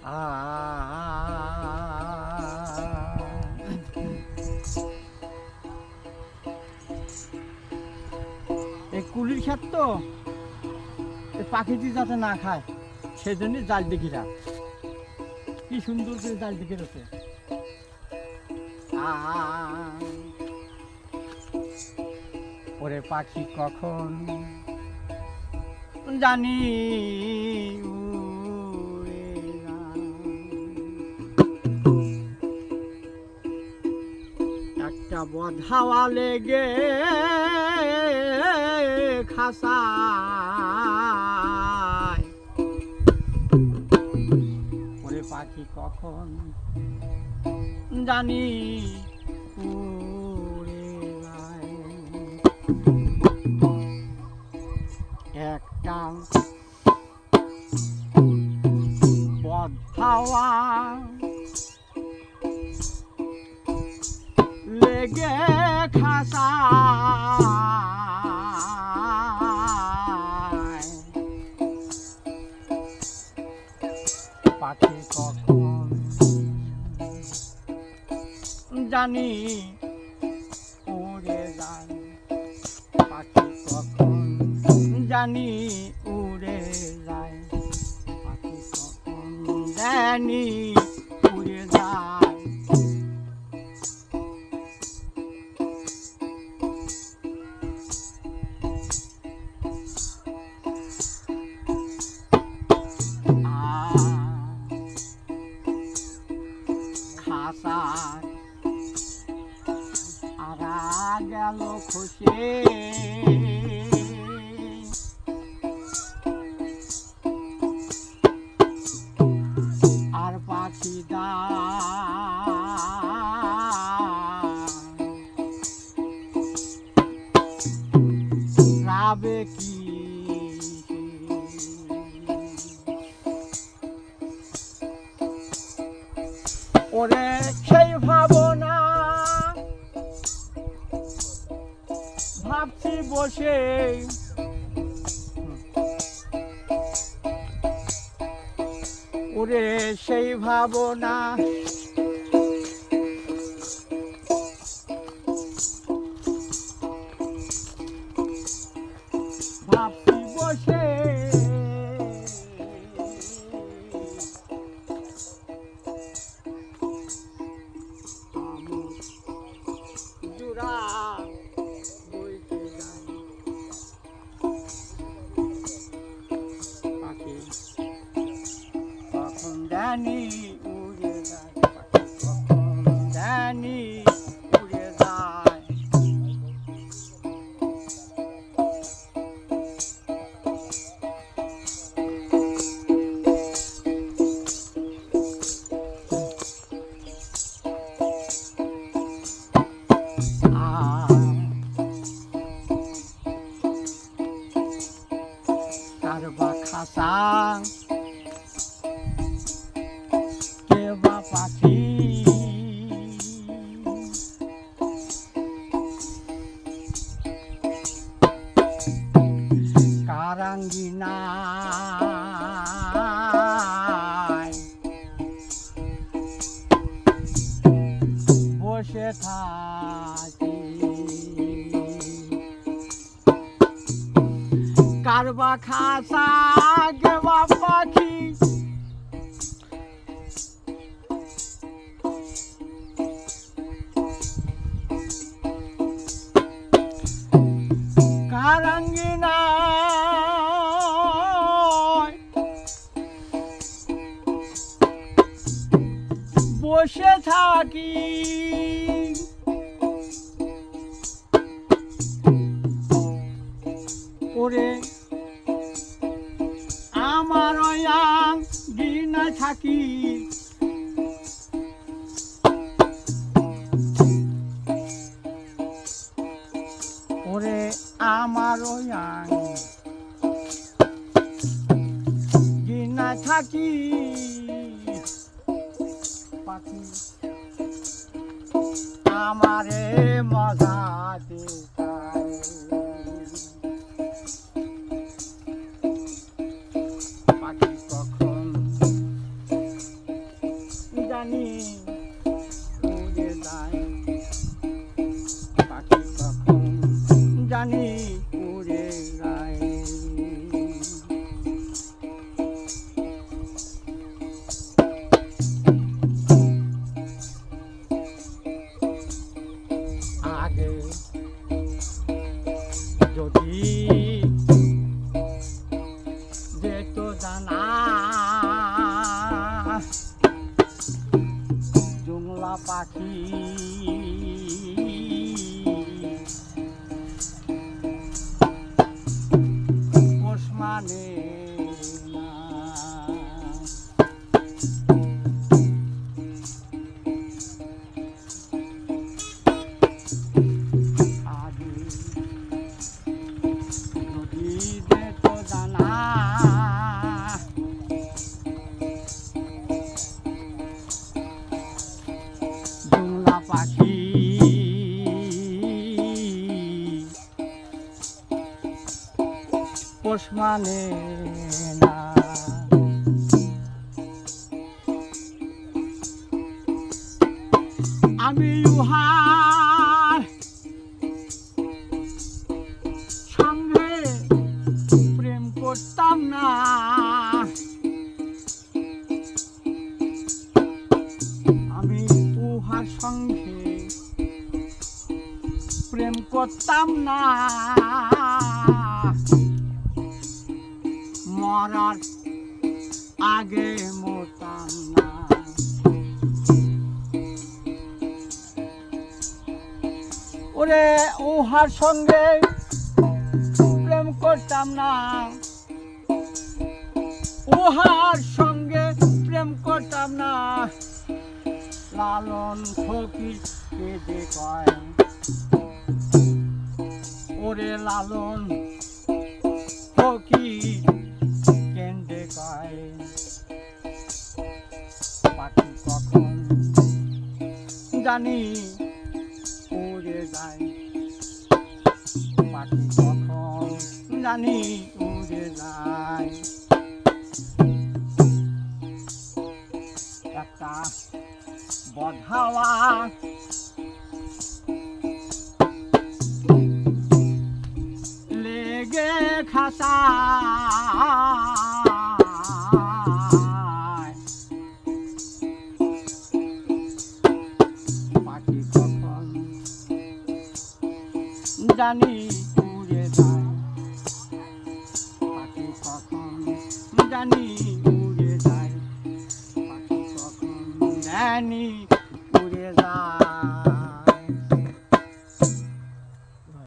এই কুলির ক্ষেত তো পাখিটি যাতে না খায় সেই জন্য জাল দিঘিরা কি সুন্দর করে জাল দিঘি রয়েছে ওরে পাখি কখন জানি বদ হাওয়া লেগে খাসায় ওরে পাখি কখন জানি। একটা বদ হাওয়া লেগে খাসায় পাখি কখন জানি উড়ে যায়। পাখি কখন জানি উড়ে যায়। পাখি কখন জানি খাসার আরা গেল খুশি। আর পাখি দা ওরে সেই ভাবনা। ভাবছি বসে। ওরে সেই ভাবনা। বসে থাকি। কারবা খাসা পাখি। বসে থাকি। থাকি পাখি। আমারে মজা দেখায় ကြော်တီ পোষ মানে না। আমি উহার সঙ্গে প্রেম করতাম না। আমি উহার সঙ্গে প্রেম করতাম না। মরার আগে মরতাম না। ওরে উহার সঙ্গে প্রেম করতাম না। উহার সঙ্গে প্রেম করতাম না। লালন ফকির কেঁদে কয়। ওরে লালন ফকির জানি উড়ে যায় পাখি কখন জানি উড়ে যায় একটা বধাওয়া লেগে খাসা জানি